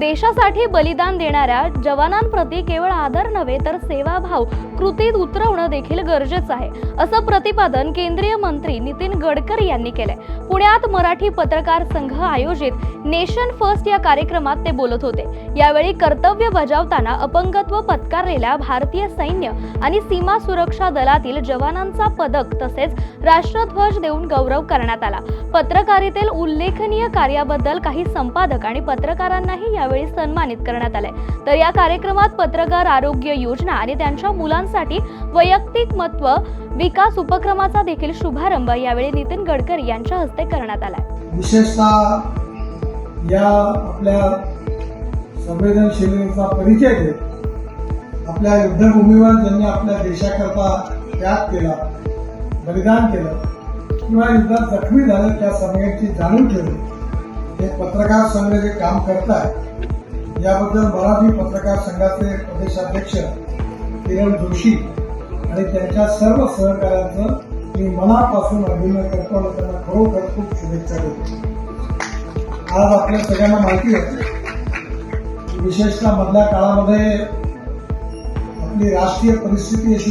देशासाठी बलिदान देणाऱ्या जवानांप्रती केवळ आदर नव्हे तर सेवाभाव कृतीत उतरवणं देखील गरजेचं आहे असं प्रतिपादन केंद्रीय मंत्री नितीन गडकरी यांनी केलंय. पुण्यात मराठी पत्रकार संघ आयोजित नेशन फर्स्ट या कार्यक्रमात ते बोलत होते. यावेळी कर्तव्य बजावताना अपंगत्व पत्कारलेल्या भारतीय सैन्य आणि सीमा सुरक्षा दलातील जवानांचा पदक तसेच राष्ट्रध्वज देऊन गौरव करण्यात आला. पत्रकारितेतील उल्लेखनीय कार्याबद्दल काही संपादक आणि पत्रकारांनाही यावेळी यावेळी सन्मानित करण्यात आले तर या कार्यक्रमात पत्रकार आरोग्य योजना आणि त्यांच्या मुलांसाठी वैयक्तिक महत्त्व विकास उपक्रमाचा देखील शुभारंभ यावेळी नितीन गडकरी यांच्या हस्ते करण्यात आला विशेषतः या आपल्या संवेदनशीलतेचा परिचय देत आपल्या युद्धभूमीवर ज्यांनी आपल्या देशाकरता त्याग केला बलिदान केलं किंवा युद्धात जखमी झालं त्या सगळ्यांची जाणून ठेवली हे पत्रकार संघ जे काम करत आहे याबद्दल मराठी पत्रकार संघाचे प्रदेशाध्यक्ष किरण जोशी आणि त्यांच्या सर्व सहकाऱ्यांचं मी मनापासून अभिनय करतो आणि त्यांना खरोखर खूप शुभेच्छा देतो. आज आपल्या सगळ्यांना माहिती आहे विशेषतः मधल्या काळामध्ये आपली राष्ट्रीय परिस्थिती अशी